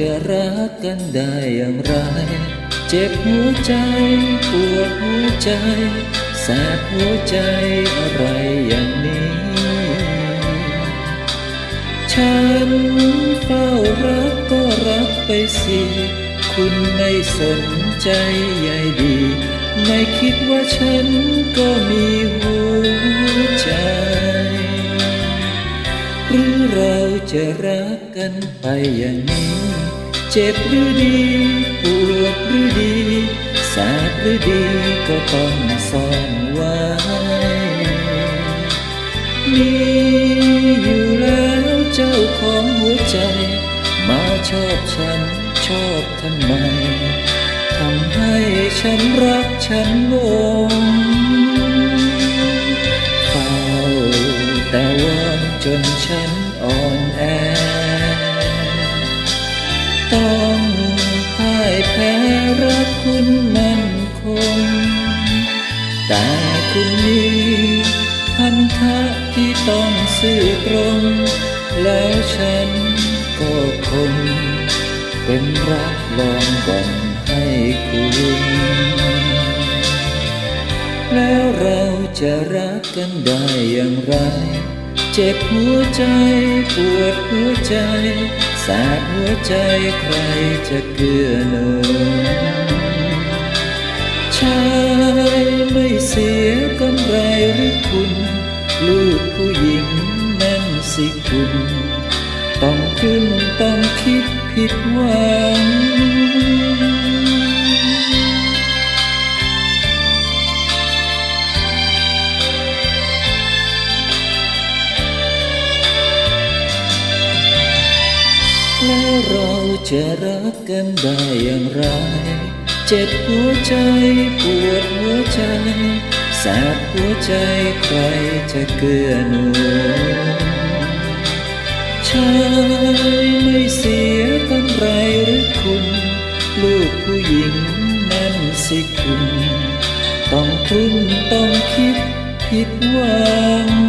จะรักกันได้อย่างไร เจ็บหัวใจปวดหัวใจแสบหัวใจอะไรอย่างนี้ ฉันเฝ้ารักก็รักไปสิ คุณไม่สนใจใยดี ไม่คิดว่าฉันก็มีหัวใจ หรือเราจะรักกันไปอย่างนี้ เจ็บหรือดีปวดหรือดีแสบหรือดีก็ต้องซ่อนไว้มีอยู่แล้วเจ้าของหัวใจ มาชอบฉันชอบทำไมทำให้ฉันรักฉันหลง แพ้รักคุณมั่นคง แต่คุณมีพันธะที่ต้องซื่อตรง แล้วฉันก็คง เป็นรักลองก่อนให้คุณ แล้วเราจะรักกันได้อย่างไร เจ็บหัวใจปวดหัวใจแสบหัวใจใครจะ เกื้อหนุนชายไม่เสียกำไรหรือคุณ ลูกผู้หญิงนั่นสิคุณ ต้องขึ้นต้องคิดผิดหวังแล้วรา จะรักกันได้อย่างไร เจ็บหัวใจปวดหัวใจแสบหัวใจใครจะเกื้อหนุนชายไม่เสียกำไรหรือคุณ ลูกผู้หญิงนั่นสิคุณ ต้องทุนต้องคิดผิดหวัง